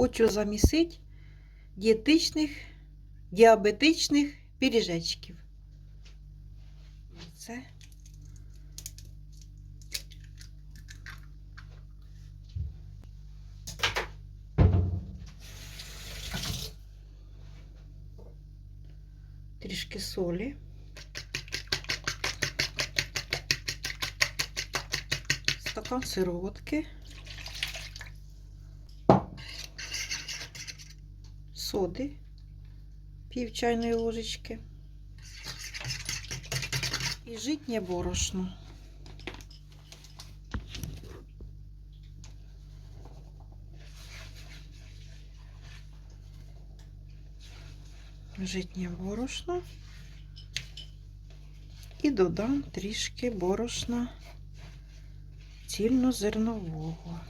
хочу замісити дієтичних, діабетичних пиріжечків. Це трішки солі. Стакан сироватки. Соди. Пів чайної ложечки. І житнє борошно. Житнє борошно. І додам трішки борошна цільнозернового.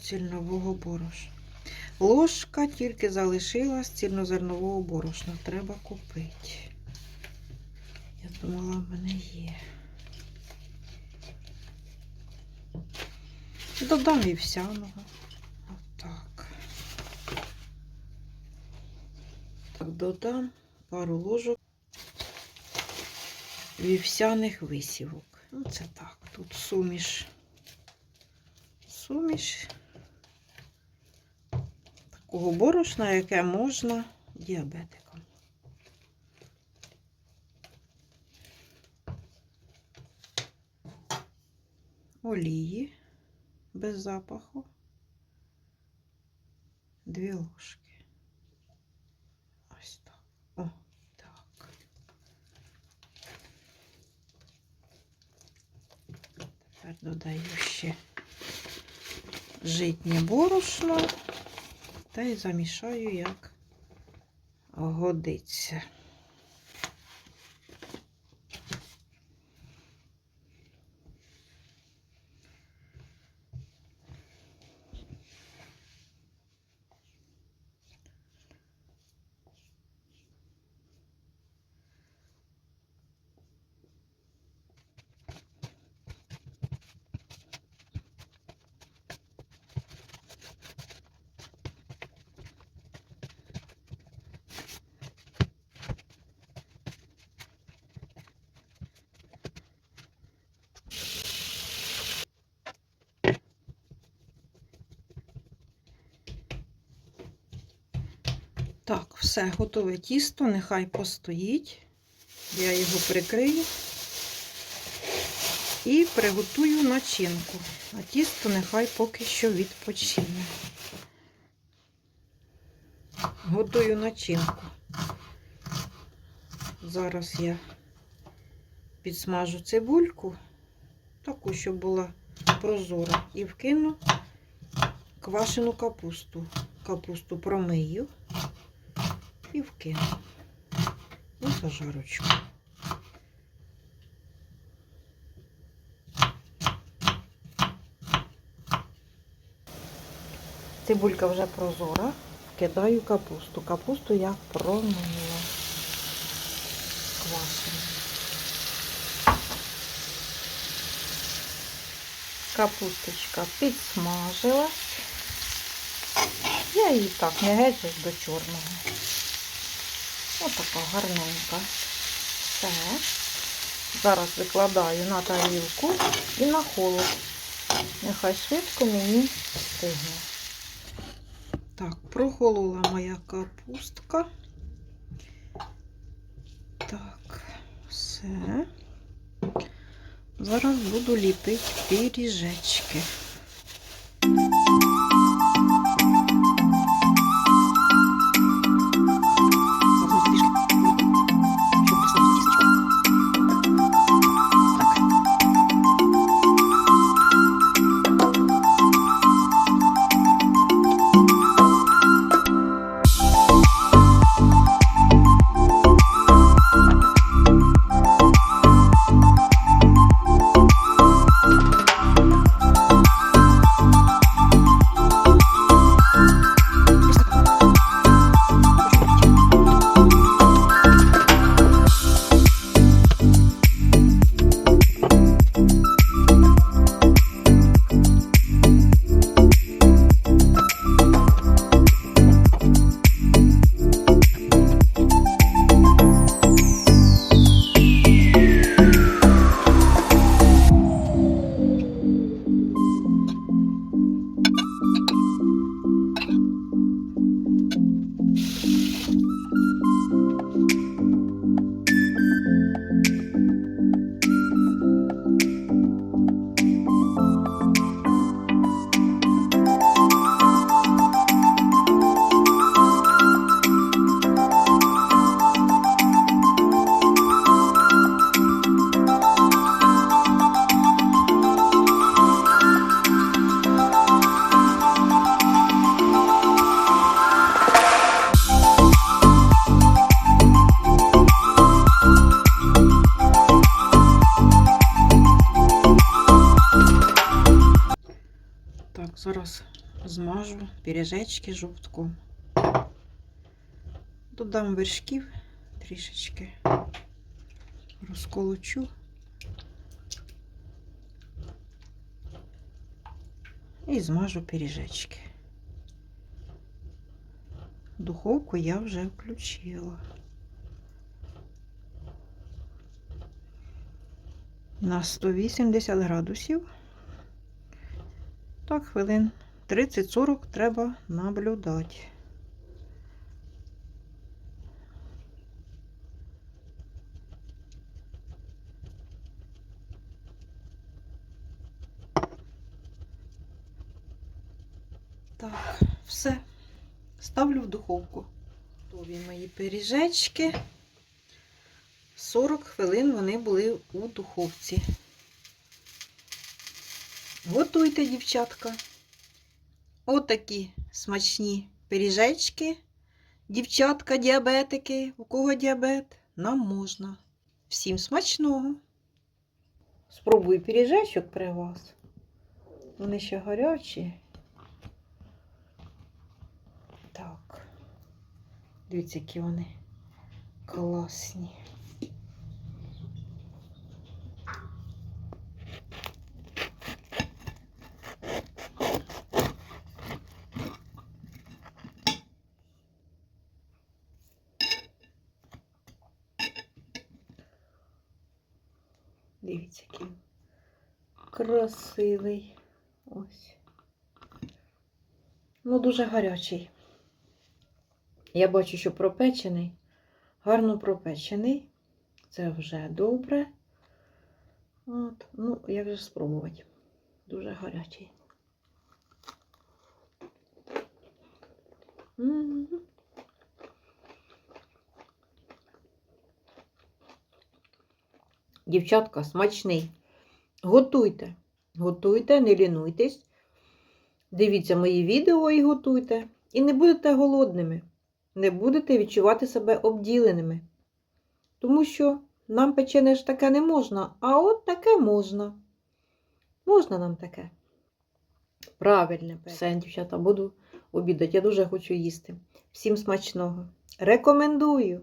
Цільнового борошна. Ложка тільки залишилась цільнозернового борошна. Треба купити. Я думала, в мене є. Додам вівсяного. Отак. Так, додам пару ложок вівсяних висівок. Ну, це так. Тут суміш. Суміш такого борошна, яке можна діабетикам. Олії без запаху. Дві ложки. Ось так. О, так. Тепер додаю ще житнє борошно та й замішаю, як годиться. Так, все, готове тісто, нехай постоїть. Я його прикрию і приготую начинку. А тісто нехай поки що відпочине. Готую начинку. Зараз я підсмажу цибульку, таку, щоб була прозора, і вкину квашену капусту. Капусту промию і вкину у зажарочку. Цибулька вже прозора, вкидаю капусту. Капусту я промила квашену. Капусточка підсмажилась. Я її так не геть до чорного. Отака гарненька. Все. Зараз викладаю на тарілку і на холод. Нехай швидко мені стигне. Так, прохолола моя капустка. Так, все. Зараз буду ліпити пиріжечки. Піріжечки з жовтком. Додам вершків трішечки. Розколочу. І змажу пиріжечки. Духовку я вже включила. На 180 градусів. Так, хвилин 30-40 треба наблюдати. Так, все. Ставлю в духовку. Готові мої пиріжечки. 40 хвилин вони були у духовці. Готуйте, дівчатка. Отакі смачні пиріжечки. Дівчатка, діабетики. У кого діабет? Нам можна. Всім смачного. Спробуй пиріжечок при вас. Вони ще гарячі. Так. Дивіться, які вони класні. Дивіться, який красивий. Ось. Ну, дуже гарячий. Я бачу, що пропечений, гарно пропечений. Це вже добре. От, ну, як же спробувати? Дуже гарячий. М. Дівчатка, смачний. Готуйте. Готуйте, не лінуйтесь. Дивіться мої відео і готуйте. І не будете голодними. Не будете відчувати себе обділеними. Тому що нам печене ж таке не можна, а от таке можна. Можна нам таке. Правильне. Все, дівчата, буду обідати. Я дуже хочу їсти. Всім смачного. Рекомендую.